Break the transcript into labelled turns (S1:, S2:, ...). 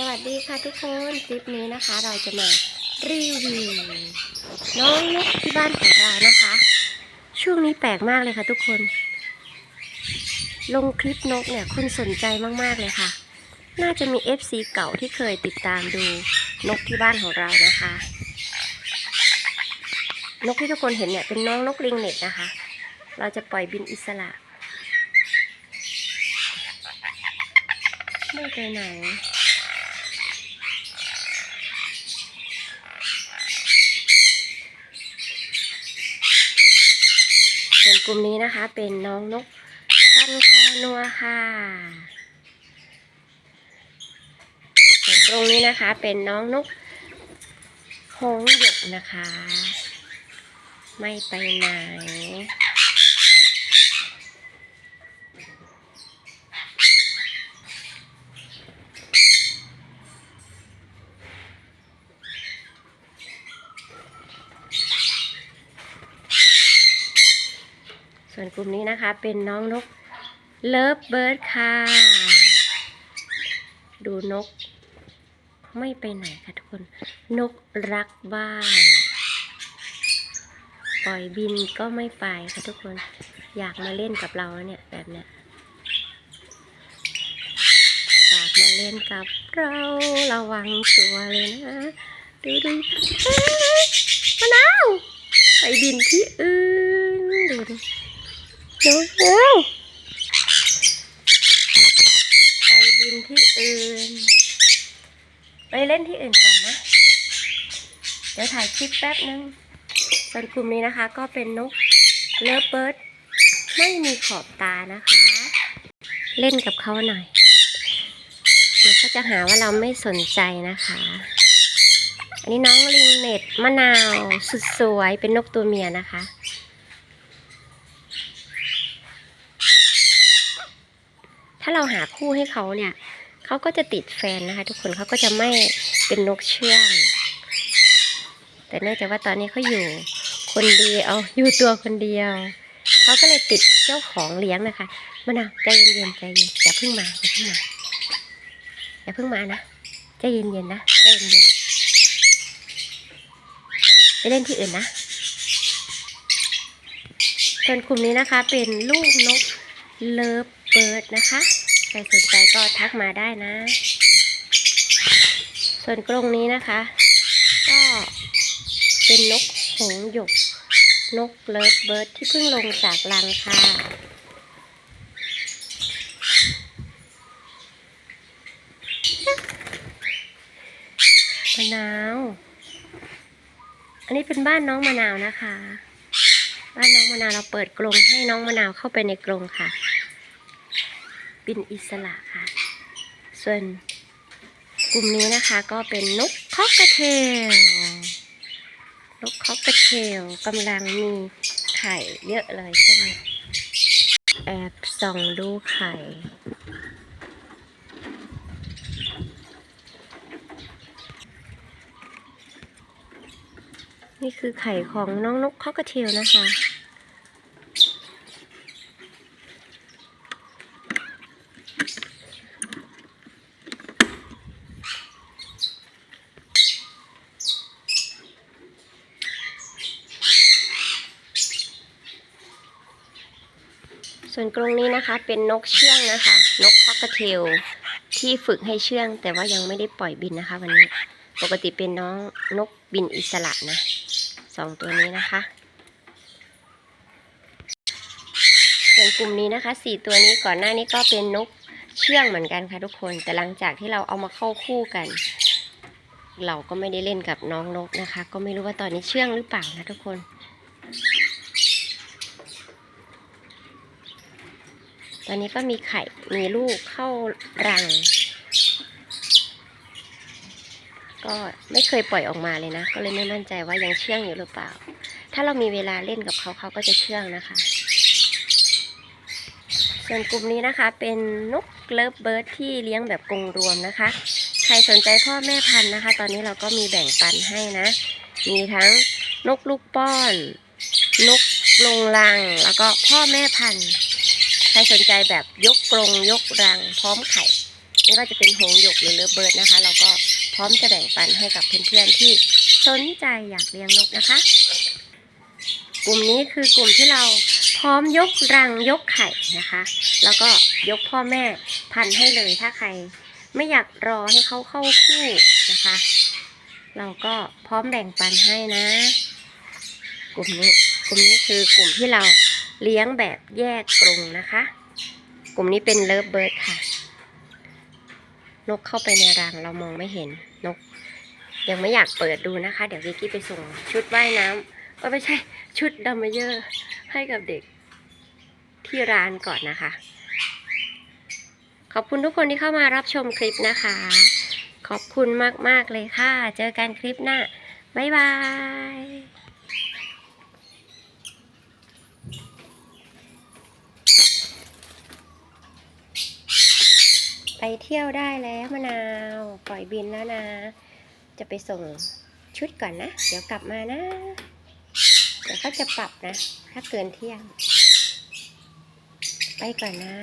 S1: สวัสดีค่ะทุกคนคลิปนี้นะคะ เราจะมารีวิวน้องนกที่บ้านของเรานะคะ ช่วงนี้แปลกมากเลยค่ะทุกคน ลงคลิปนกเนี่ยคนสนใจมากๆเลยค่ะ น่าจะมี FC เก่าที่เคยติดตามดูนกที่บ้านของเรานะคะ นกที่ทุกคนเห็นเนี่ยเป็นน้องนกลิงเน็ตนะคะ เราจะปล่อยบินอิสระไม่ไปไหน ส่วนกลุ่มนี้นะคะเป็นน้องนกตันคอนัวค่ะส่วนตรงนี้นะคะเป็นน้องนกหงหยกนะคะ ไม่ไปไหน ส่วนกลุ่มนี้นะคะเป็นน้องนกเลิฟเบิร์ดค่ะ ดูนก ไม่ไปไหนค่ะทุกคน นกรักบ้าน ปล่อยบินก็ไม่ไปค่ะทุกคน อยากมาเล่นกับเราเนี่ยแบบเนี้ยอยากมาเล่นกับเราระวังตัวเลยนะ ดูดูเอ๊ะมะนาวไปบินที่อื่นดูดู เร็วเร็วไปบินที่อื่น ไปเล่นที่อื่นก่อนนะ เดี๋ยวถ่ายคลิปแป๊บนึงส่วนกลุ่มนี้นะคะ ก็เป็นนกเลิฟเบิร์ดไม่มีขอบตานะคะ เล่นกับเขาหน่อย เดี๋ยวเขาจะหาว่าเราไม่สนใจนะคะ อันนี้น้องลิงเน็ตมะนาวสุดสวยเป็นนกตัวเมียนะคะ ถ้าเราหาคู่ให้เขาเนี่ยเขาก็จะติดแฟนนะคะ ทุกคนเขาก็จะไม่เป็นนกเชื่อง แต่เนื่องจากว่าตอนนี้เขาอยู่คนเดียวอยู่ตัวคนเดียวเขาก็เลยติดเจ้าของเลี้ยงนะคะมะนาวใจเย็นๆใจเย็นอย่าเพิ่งมาอย่าเพิ่งมาอย่าเพิ่งมานะใจเย็นๆนะใจเย็นๆไปเล่นที่อื่นนะส่วนกลุ่มนี้นะคะเป็นลูกนกเลิฟเบิร์ดนะคะ ใครสนใจก็ทักมาได้นะ ส่วนกรงนี้นะคะ ก็เป็นนกหงส์หยก นกเลิฟเบิร์ดที่เพิ่งลงจากรังค่ะมะนาว อันนี้เป็นบ้านน้องมะนาวนะคะ บ้านน้องมะนาวเราเปิดกรงให้น้องมะนาวเข้าไปในกรงค่ะ บินอิสระค่ะ ส่วนกลุ่มนี้นะคะก็เป็นนกคอกกระเทล นกคอกกระเทลกำลังมีไข่เยอะเลยใช่ไหมแอบส่องดูไข่นี่คือไข่ของน้องนกคอกกระเทลนะคะ ส่วนกรงนี้นะคะเป็นนกเชื่องนะคะ นกคอกเทลที่ฝึกให้เชื่อง แต่ว่ายังไม่ได้ปล่อยบินนะคะ วันนี้ปกติเป็นน้องนกบินอิสระนะสองตัวนี้นะคะ ส่วนกลุ่มนี้นะคะสี่ตัวนี้ก่อนหน้านี้ก็เป็นนกเชื่องเหมือนกันค่ะทุกคน แต่หลังจากที่เราเอามาเข้าคู่กัน เราก็ไม่ได้เล่นกับน้องนกนะคะ ก็ไม่รู้ว่าตอนนี้เชื่องหรือเปล่านะทุกคน ตอนนี้ก็มีไข่มีลูกเข้ารัง ก็ไม่เคยปล่อยออกมาเลยนะ ก็เลยไม่มั่นใจว่ายังเชื่องอยู่หรือเปล่า ถ้าเรามีเวลาเล่นกับเขาเขาก็จะเชื่องนะคะ ส่วนกลุ่มนี้นะคะ เป็นนกเลิฟเบิร์ดที่เลี้ยงแบบกรงรวมนะคะ ใครสนใจพ่อแม่พันธุ์นะคะ ตอนนี้เราก็มีแบ่งปันให้นะ มีทั้งนกลูกป้อน นกลงรัง แล้วก็พ่อแม่พันธุ์ รสนใจแบบยกกรงยกรังพร้อมไข่ไม่ว่าจะเป็นหงหยกหรือเลิฟเบิร์ดนะคะ เราก็พร้อมจะแบ่งปันให้กับเพื่อนๆที่สนใจอยากเลี้ยงนกนะคะ กลุ่มนี้คือกลุ่มที่เราพร้อมยกรังยกไข่นะคะ แล้วก็ยกพ่อแม่พันให้เลยถ้าใครไม่อยากรอให้เขาเข้าคู่นะคะ เราก็พร้อมแบ่งปันให้นะ กลุ่มนี้กลุ่มนี้คือกลุ่มที่เรา เลี้ยงแบบแยกกรงนะคะ กลุ่มนี้เป็นเลิฟเบิร์ดค่ะ นกเข้าไปในรังเรามองไม่เห็นนก ยังไม่อยากเปิดดูนะคะ เดี๋ยววิกกี้ไปส่งชุดว่ายน้ำก็ไม่ใช่ชุดดัมเมเยอร์ให้กับเด็กที่ร้านก่อนนะคะ ขอบคุณทุกคนที่เข้ามารับชมคลิปนะคะ ขอบคุณมาก ๆ เลยค่ะ เจอกันคลิปหน้า บ๊ายบาย ไปเที่ยวได้แล้วมะนาว ปล่อยบินแล้วนะ จะไปส่งชุดก่อนนะ เดี๋ยวกลับมานะ เดี๋ยวเขาจะปรับนะ ถ้าเกินเที่ยง ไปก่อนนะ